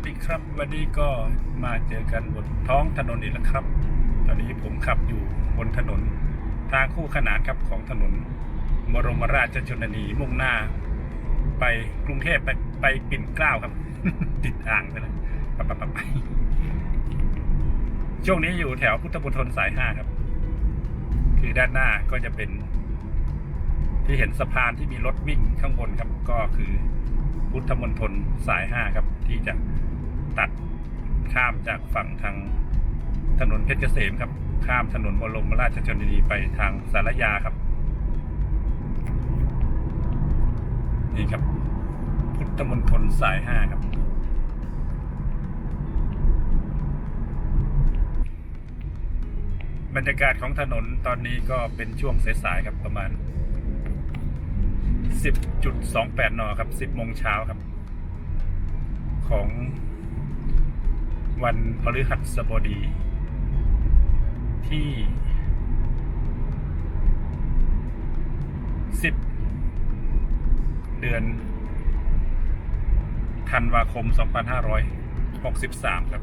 วัสดีครับ วันนี้ก็มาเจอกันบนท้องถนนอีกแล้วครับ ตอนนี้ผมขับอยู่บนถนน ทางคู่ขนานครับของถนน บรมราชชนนีมุ่งหน้า ไปกรุงเทพไปไปปิ่นเกล้าครับ ติดอ่างไปเลยไปไปไปไปช่วงนี้อยู่แถวพุทธมณฑลสายห้าครับ คือด้านหน้าก็จะเป็น ที่เห็นสะพานที่มีรถวิ่งข้างบนครับก็คือพุทธมณฑลสายห้าครับ ที่จะ ตัดข้ามจากฝั่งทางถนนเพชรเกษมครับ ข้ามถนนบรมราชชนนีไปทางสารยาครับ นี่ครับ พุทธมณฑลสายห้าครับ บรรยากาศของถนนตอนนี้ก็เป็นช่วงสายๆครับประมาณ 10.28 น ครับ 10โมงเช้าครับ ของ วันพฤหัสบดี ที่ 10 เดือนธันวาคม 2563 ครับ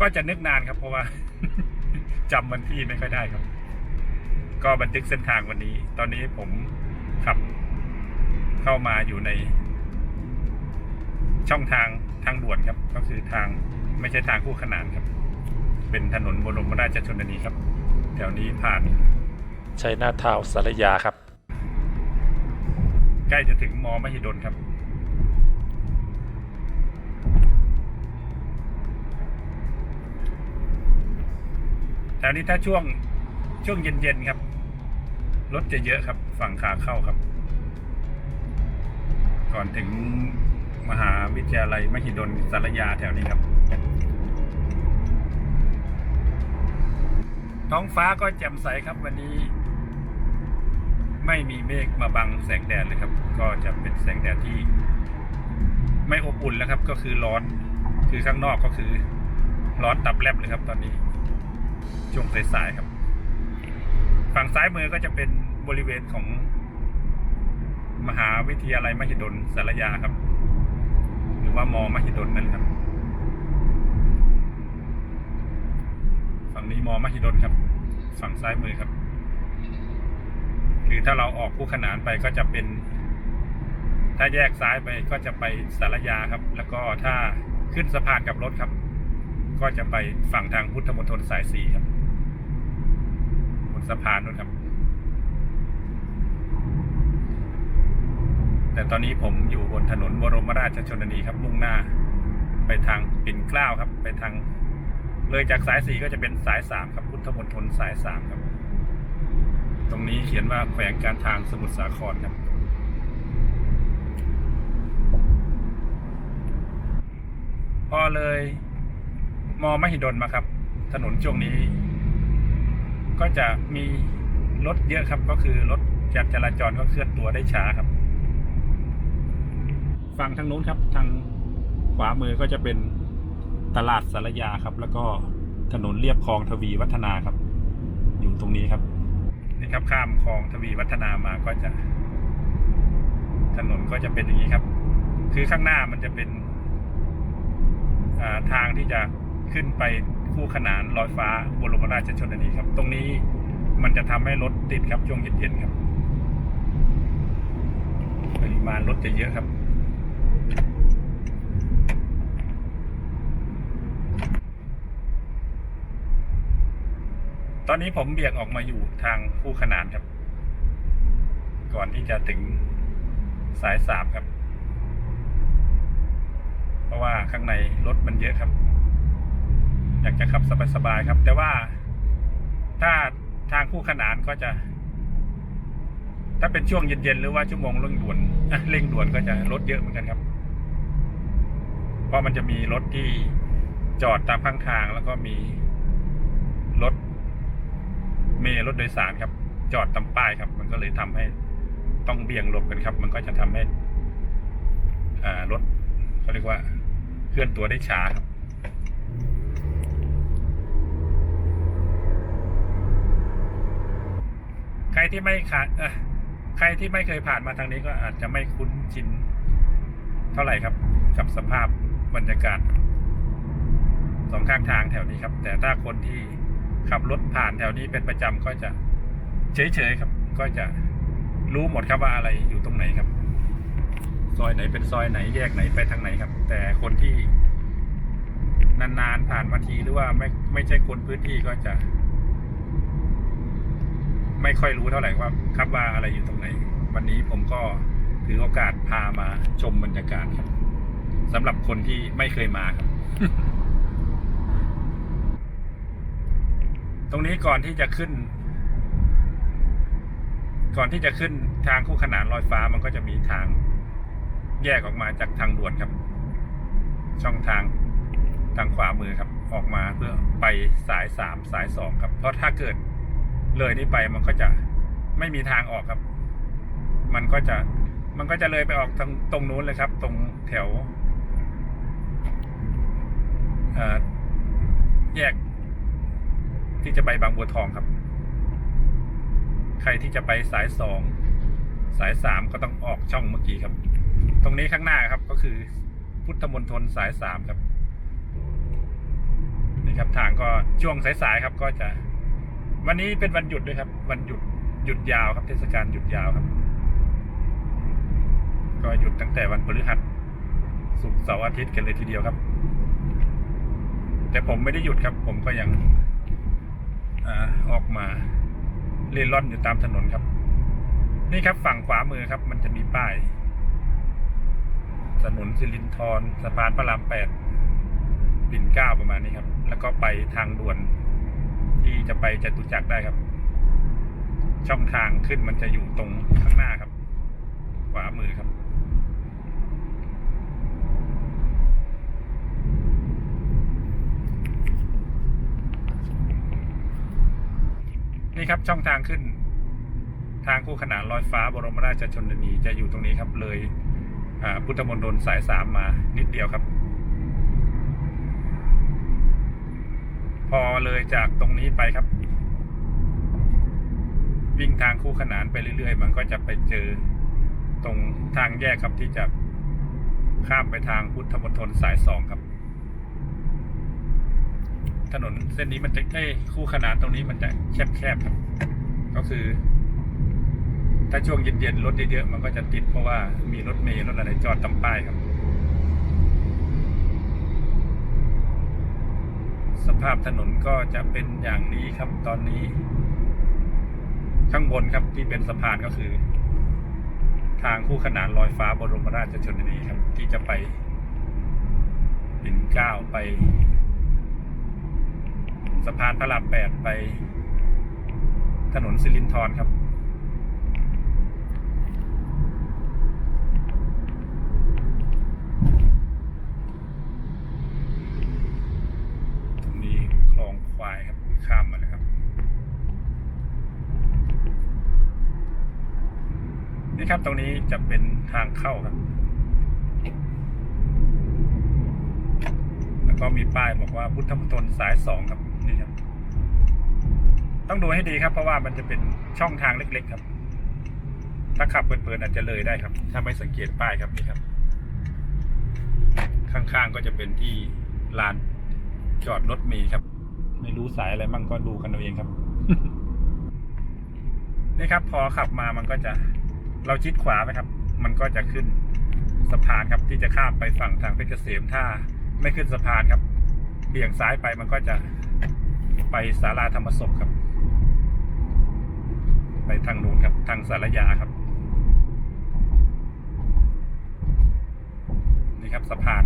ก็จะนึกนานครับเพราะว่าจำวันที่ไม่ค่อยได้ครับ ก็บันทึกเส้นทางวันนี้ ตอนนี้ผมขับ เข้ามาอยู่ใน ช่องทางทางด่วนครับ ก็คือทางไม่ใช่ทางคู่ขนานครับ เป็นถนนบรมราชชนนีครับ แถวนี้ผ่านชัยนาทาวน์สารยาครับ ใกล้จะถึงมอมหิดลครับแถวนี้ถ้าช่วงช่วงเย็นๆครับ รถจะเยอะครับ ฝั่งขาเข้าครับ ก่อนถึงมหาวิทยาลัยมหิดลสารยาแถวนี้ครับ ท้องฟ้าก็แจ่มใสครับวันนี้ ไม่มีเมฆมาบังแสงแดดเลยครับ ก็จะเป็นแสงแดดที่ ไม่อบอุ่นแล้วครับ ก็คือร้อนคือข้างนอกก็คือ ร้อนตับแลบเลยครับ ตอนนี้ ช่วงสายๆครับ ฝั่งซ้ายมือก็จะเป็นบริเวณของ มหาวิทยาลัยมหิดลสารยาครับ หรือว่ามอมหิดลนั่นครับฝั่งนี้มอมหิดลครับ ฝั่งซ้ายมือครับ คือถ้าเราออกคู่ขนานไปก็จะเป็น ถ้าแยกซ้ายไปก็จะไปสารยาครับ แล้วก็ถ้าขึ้นสะพานกับรถครับ ก็จะไปฝั่งทางพุทธมณฑลสายสี่ครับบนสะพานนู้นครับ แต่ตอนนี้ผมอยู่บนถนนบรมราชชนนีครับมุ่งหน้า ไปทางปิ่นเกล้าครับ ไปทาง เลยจากสายสี่ก็จะเป็นสายสามครับพุทธมณฑลสายสามครับ ตรงนี้เขียนว่าแขวงการทางสมุทรสาครครับพอเลยมอมหิดลมาครับ ถนนช่วงนี้ ก็จะมีรถเยอะครับก็คือรถจักจราจรก็เคลื่อนตัวได้ช้าครับ ฝั่งทางนู้นครับ ทางขวามือก็จะเป็นตลาดสารยาครับ แล้วก็ถนนเรียบคลองทวีวัฒนาครับ อยู่ตรงนี้ครับนี่ครับข้ามคลองทวีวัฒนามาก็จะ ถนนก็จะเป็นอย่างนี้ครับ คือข้างหน้ามันจะเป็นอ่าทางที่จะขึ้นไปคู่ขนานลอยฟ้าบรมราชชนนีครับ ตรงนี้มันจะทำให้รถติดครับช่วงเย็นๆครับปริมาณรถจะเยอะครับ ตอนนี้ผมเบี่ยงออกมาอยู่ทางคู่ขนานครับ ก่อนที่จะถึงสายสามครับ เพราะว่าข้างในรถมันเยอะครับ อยากจะขับสบายๆครับ แต่ว่าถ้าทางคู่ขนานก็จะ ถ้าเป็นช่วงเย็นๆหรือว่าชั่วโมงเร่งด่วนเร่งด่วนก็จะรถเยอะเหมือนกันครับ เพราะมันจะมีรถที่จอดตามข้างทางแล้วก็มี เมล์รถโดยสารครับ จอดตามป้ายครับ มันก็เลยทำให้ต้องเบี่ยงหลบกันครับ มันก็จะทำให้รถเขาเรียกว่าเคลื่อนตัวได้ช้าครับใครที่ไม่ขาดใครที่ไม่เคยผ่านมาทางนี้ก็อาจจะไม่คุ้นชินเท่าไหร่ครับ กับสภาพบรรยากาศสองข้างทางแถวนี้ครับ แต่ถ้าคนที่ ขับรถผ่านแถวนี้เป็นประจำก็จะเฉยๆครับ ก็จะรู้หมดครับว่าอะไรอยู่ตรงไหนครับ ซอยไหนเป็นซอยไหนแยกไหนไปทางไหนครับ แต่คนที่นานๆผ่านมาทีหรือว่าไม่ไม่ใช่คนพื้นที่ก็จะ ไม่ค่อยรู้เท่าไหร่ว่าครับว่าอะไรอยู่ตรงไหน วันนี้ผมก็ถือโอกาสพามาชมบรรยากาศครับสำหรับคนที่ไม่เคยมาครับ ตรงนี้ก่อนที่จะขึ้น ก่อนที่จะขึ้นทางคู่ขนานลอยฟ้ามันก็จะมีทางแยกออกมาจากทางด่วนครับ ช่องทางทางขวามือครับ ออกมาเพื่อไปสายสามสายสองครับ เพราะถ้าเกิดเลยนี้ไปมันก็จะไม่มีทางออกครับ มันก็จะมันก็จะเลยไปออกทางตรงนู้นเลยครับ ตรงแถวแยก ที่จะไปบางบัวทองครับ ใครที่จะไปสายสองสายสามก็ต้องออกช่องเมื่อกี้ครับ ตรงนี้ข้างหน้าครับก็คือพุทธมณฑลสายสามครับนี่ครับทางก็ช่วงสายๆครับก็จะ วันนี้เป็นวันหยุดด้วยครับ วันหยุดหยุดยาวครับ เทศกาลหยุดยาวครับ ก็หยุดตั้งแต่วันพฤหัสศุกร์เสาร์อาทิตย์กันเลยทีเดียวครับ แต่ผมไม่ได้หยุดครับ ผมก็ยัง อออกมาเล่นร่อนอยู่ตามถนนครับ นี่ครับฝั่งขวามือครับ มันจะมีป้าย ถนนสิรินธรสะพานพระรามแปดปิ่นเกล้าประมาณนี้ครับ แล้วก็ไปทางด่วน ที่จะไปจตุจักรได้ครับ ช่องทางขึ้นมันจะอยู่ตรงข้างหน้าครับ ขวามือครับ นี่ครับช่องทางขึ้น ทางคู่ขนานลอยฟ้าบรมราชชนนีจะอยู่ตรงนี้ครับ เลยอ่าพุทธมณฑลสายสามมานิดเดียวครับ พอเลยจากตรงนี้ไปครับ วิ่งทางคู่ขนานไปเรื่อยๆ มันก็จะไปเจอตรงทางแยกครับที่จะข้ามไปทางพุทธมณฑลสายสองครับ ถนนเส้นนี้มันจะใกล้คู่ขนานตรงนี้มันจะแคบๆครับ ก็คือ ถ้าช่วงเย็นๆรถเยอะๆมันก็จะติดเพราะว่ามีรถเมล์รถอะไรจอดตำป้ายครับ สภาพถนนก็จะเป็นอย่างนี้ครับตอนนี้ ข้างบนครับที่เป็นสะพานก็คือ ทางคู่ขนานลอยฟ้าบรมราชชนนีครับ ที่จะไปปิ่นเก้าไป สะพานพระรามแปดไป ถนนสิรินธรครับ ตรงนี้คลองควายครับ ข้ามมาเลยครับ นี่ครับตรงนี้จะเป็นทางเข้าครับแล้วก็มีป้ายบอกว่าพุทธมณฑลสายสองครับ นี่ครับ ต้องดูให้ดีครับ เพราะว่ามันจะเป็นช่องทางเล็ก ๆ ครับ ถ้าขับเปิดๆอาจจะเลยได้ครับ ถ้าไม่สังเกตป้ายครับนี่ครับ ข้างๆก็จะเป็นที่ลานจอดรถเมล์ครับ ไม่รู้สายอะไรมั่งก็ดูกันเอาเองครับนี่ครับ พอขับมามันก็จะเราชิดขวาไปครับ มันก็จะขึ้นสะพานครับ ที่จะข้ามไปฝั่งทางเพชรเกษมถ้าไม่ขึ้นสะพานครับ เบี่ยงซ้ายไปมันก็จะ ไปศาลาธรรมศพครับ ไปทางนู้นครับ ทางสารยาครับ นี่ครับสะพาน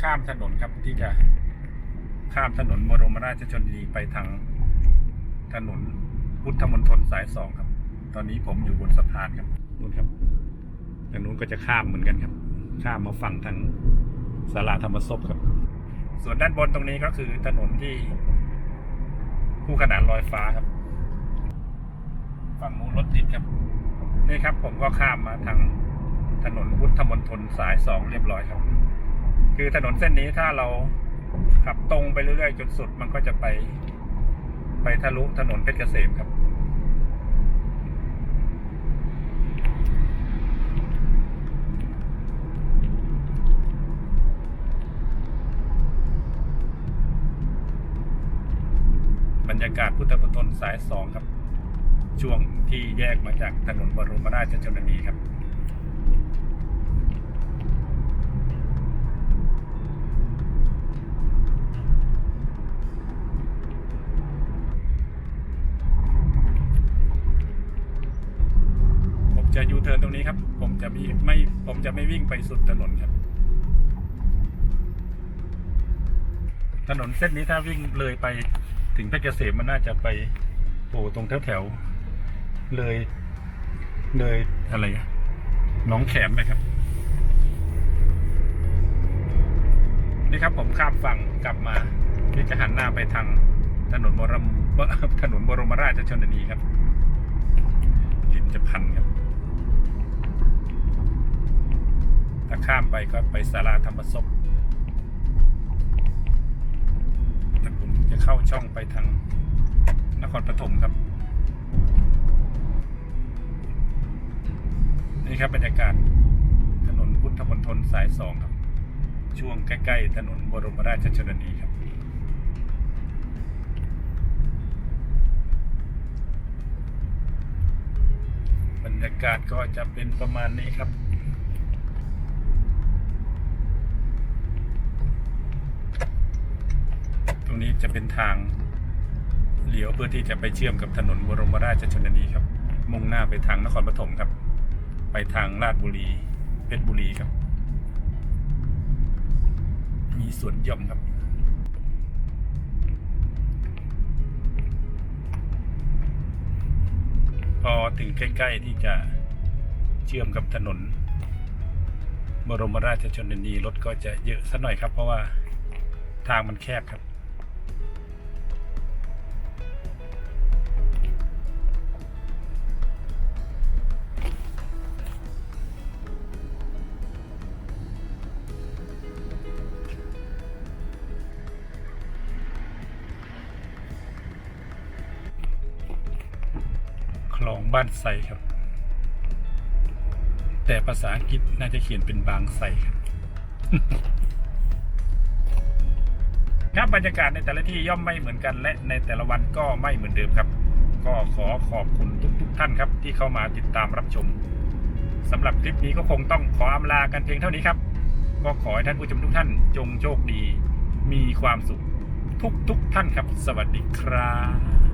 ข้ามถนนครับที่จะข้ามถนนบรมราชชนนีไปทางถนนพุทธมณฑลสายสองครับ ตอนนี้ผมอยู่บนสะพานครับนู่นครับทางนู้นก็จะข้ามเหมือนกันครับ ข้ามมาฝั่งทางสาราธรรมศพครับ ส่วนด้านบนตรงนี้ก็คือถนนที่คู่ขนานลอยฟ้าครับ ฝั่งนู้นรถติดครับ นี่ครับ ผมก็ข้ามมาทางถนนพุทธมณฑลสายสองเรียบร้อยครับ คือถนนเส้นนี้ถ้าเราขับตรงไปเรื่อยๆจนสุด มันก็จะไป ไปทะลุถนนเพชรเกษมครับ รรยากาศพุทธมณฑลสายสองครับ ช่วงที่แยกมาจากถนนบรมราชชนนีครับผมจะยูเทิร์นตรงนี้ครับ ผมจะมีไม่ผมจะไม่วิ่งไปสุดถนนครับ ถนนเส้นนี้ถ้าวิ่งเลยไป ถึงเพชรเกษมมันน่าจะไปโผล่ตรงแถวแถวเลย เลยอะไรอะน้องแขมไหมครับ นี่ครับผมข้ามฝั่งกลับมานี่จะหันหน้าไปทางถนนบรมถนนบรมราชชนนีครับลิ้นจะพันครับ ถ้าข้ามไปก็ไปสาราธรรมศพ เข้าช่องไปทางนครปฐมครับ นี่ครับบรรยากาศถนนพุทธมณฑลสายสองครับ ช่วงใกล้ๆถนนบรมราชชนนีครับบรรยากาศก็จะเป็นประมาณนี้ครับ ต รงนี้จะเป็นทางเลี้ยวเพื่อที่จะไปเชื่อมกับถนนบรมราชชนนีครับ มุ่งหน้าไปทางนครปฐมครับ ไปทางราชบุรี เพชรบุรีครับ มีสวนหย่อมครับพอถึงใกล้ ๆ ที่จะเชื่อมกับถนน บรมราชชนนีรถก็จะเยอะสักหน่อยครับ เพราะว่าทางมันแคบครับ บ้านไซครับ แต่ภาษาอังกฤษน่าจะเขียนเป็นบางไซครับ ครับบรรยากาศในแต่ละที่ย่อมไม่เหมือนกัน และในแต่ละวันก็ไม่เหมือนเดิมครับ ก็ขอขอบคุณทุกๆท่านครับ ที่เข้ามาติดตามรับชมสำหรับคลิปนี้ก็คงต้องขออำลากันเพียงเท่านี้ครับก็ขอให้ท่านผู้ชมทุกท่านจงโชคดี มีความสุขทุกๆท่านครับ สวัสดีครับ